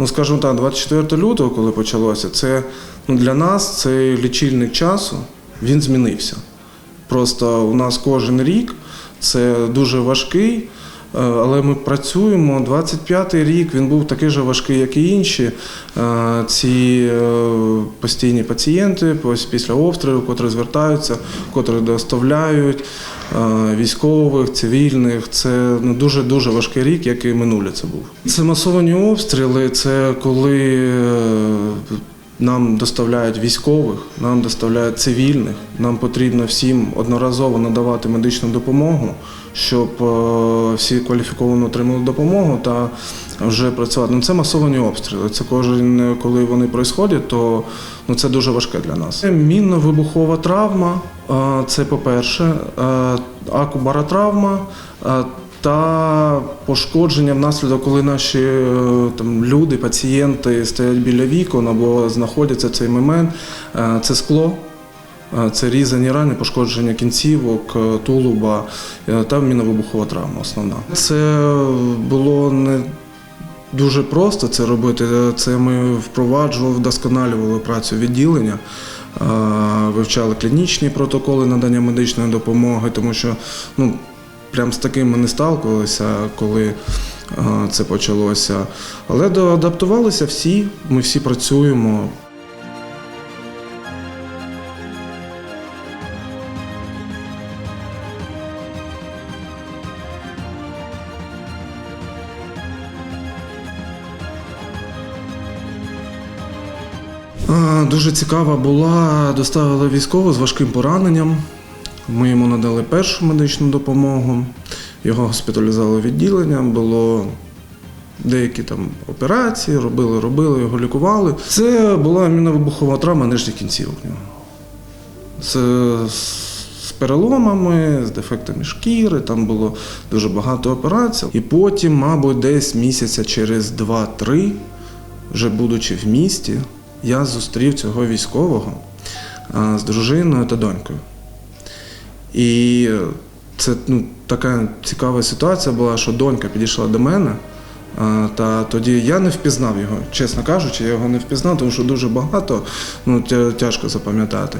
Ну, скажімо так, 24 лютого, коли почалося, це ну, для нас цей лічильник часу він змінився. Просто у нас кожен рік це дуже важкий, але ми працюємо. 25-й рік він був такий же важкий, як і інші. Е, Ці е, постійні пацієнти після обстрілу, котрі звертаються, котрі доставляють е, військових, цивільних. Це ну, дуже дуже важкий рік, як і минулі це був. Це масовані обстріли. Це коли е, нам доставляють військових, нам доставляють цивільних. Нам потрібно всім одноразово надавати медичну допомогу, щоб е, всі кваліфіковано отримали допомогу та вже працювати. Ну, це масовані обстріли. Це кожен, коли вони происходять, то ну, це дуже важке для нас. Мінно-вибухова травма, е, це по-перше, е, акубаротравма. е, та пошкодження внаслідок, коли наші там люди, пацієнти стоять біля вікон або знаходяться цей момент. Це скло, це різані рани, пошкодження кінцівок, е, тулуба е, та міновибухова травма основна. Це було не дуже просто це робити. Це ми впроваджували, вдосконалювали працю відділення. е, Вивчали клінічні протоколи надання медичної допомоги, тому що ну, прям з таким ми не сталкувалися, коли е, це почалося. Але доадаптувалися всі, ми всі працюємо. Дуже цікава була, доставили військового з важким пораненням. Ми йому надали першу медичну допомогу, його госпіталізували відділення, було деякі там операції, робили, робили, його лікували. Це була міновибухова травма нижніх кінцівок. в нього. З, з переломами, з дефектами шкіри, там було дуже багато операцій. І потім, мабуть, десь місяця через 2-3, вже будучи в місті, я зустрів цього військового з дружиною та донькою. І це ну, така цікава ситуація була, що донька підійшла до мене. Та тоді я не впізнав його, чесно кажучи, я його не впізнав, тому що дуже багато, ну тяжко запам'ятати.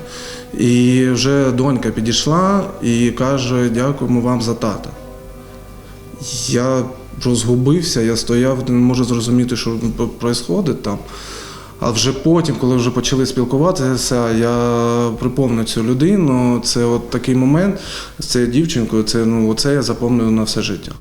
І вже донька підійшла і каже: дякуємо вам за тата. Я розгубився, я стояв, не можу зрозуміти, що відбувається там. А вже потім, коли вже почали спілкуватися, я припомнив цю людину. Це от такий момент з цією дівчинкою. Це ну оце я запомнив на все життя.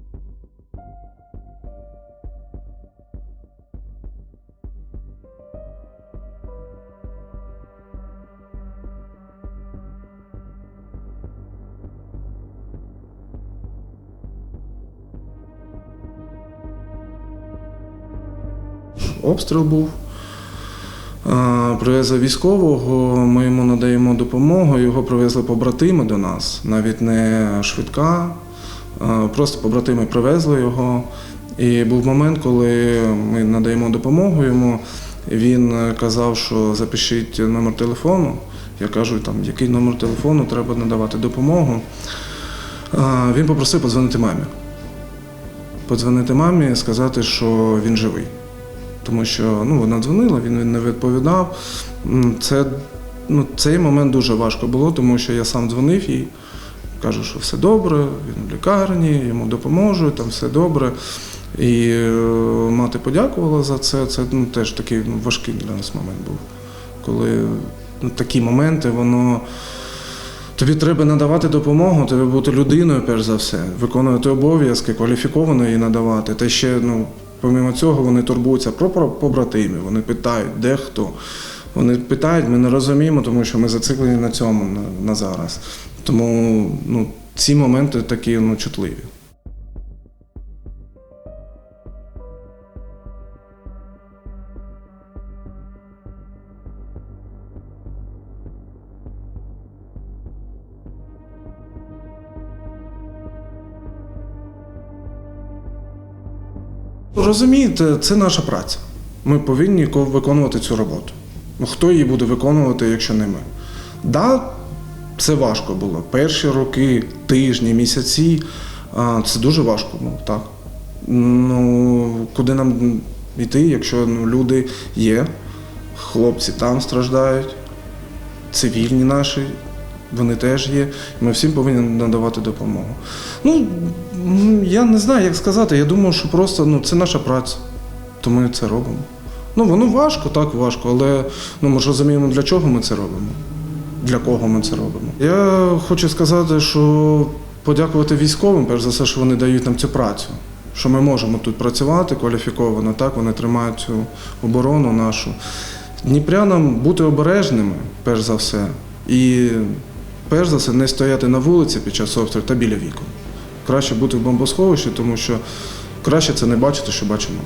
Обстріл був. Привезли військового, ми йому надаємо допомогу. Його привезли побратими до нас, навіть не швидка, просто побратими привезли його. І був момент, коли ми надаємо допомогу йому. Він казав, що запишіть номер телефону. Я кажу, там, який номер телефону, треба надавати допомогу. Він попросив подзвонити мамі. Подзвонити мамі і сказати, що він живий тому що ну, вона дзвонила, він не відповідав. Це, ну, цей момент дуже важко було, тому що я сам дзвонив їй, кажу, що все добре, він в лікарні, йому допоможу, там все добре. І е, мати подякувала за це. Це ну, теж такий ну, важкий для нас момент був. Коли ну, такі моменти, воно. Тобі треба надавати допомогу, тобі бути людиною, перш за все, виконувати обов'язки, кваліфіковано її надавати. Та ще, ну, помимо цього, вони турбуються про побратимів, вони питають, де хто. Вони питають, ми не розуміємо, тому що ми зациклені на цьому на, на зараз. Тому ну, ці моменти такі ну, чутливі. Розумієте, це наша праця. Ми повинні виконувати цю роботу. Ну, хто її буде виконувати, якщо не ми? Да, це важко було. Перші роки, тижні, місяці. Це дуже важко було, так. Ну, куди нам йти, якщо ну, люди є, хлопці там страждають, цивільні наші, вони теж є. Ми всім повинні надавати допомогу. Ну, я не знаю, як сказати. Я думаю, що просто ну, це наша праця, то ми це робимо. Ну, воно важко, так важко, але ну, ми ж розуміємо, для чого ми це робимо, для кого ми це робимо. Я хочу сказати, що подякувати військовим, перш за все, що вони дають нам цю працю. Що ми можемо тут працювати кваліфіковано, так вони тримають цю оборону нашу. Дніпрянам бути обережними, перш за все, і перш за все не стояти на вулиці під час обстрілу та біля вікон. Краще бути в бомбосховищі, тому що краще це не бачити, що бачимо.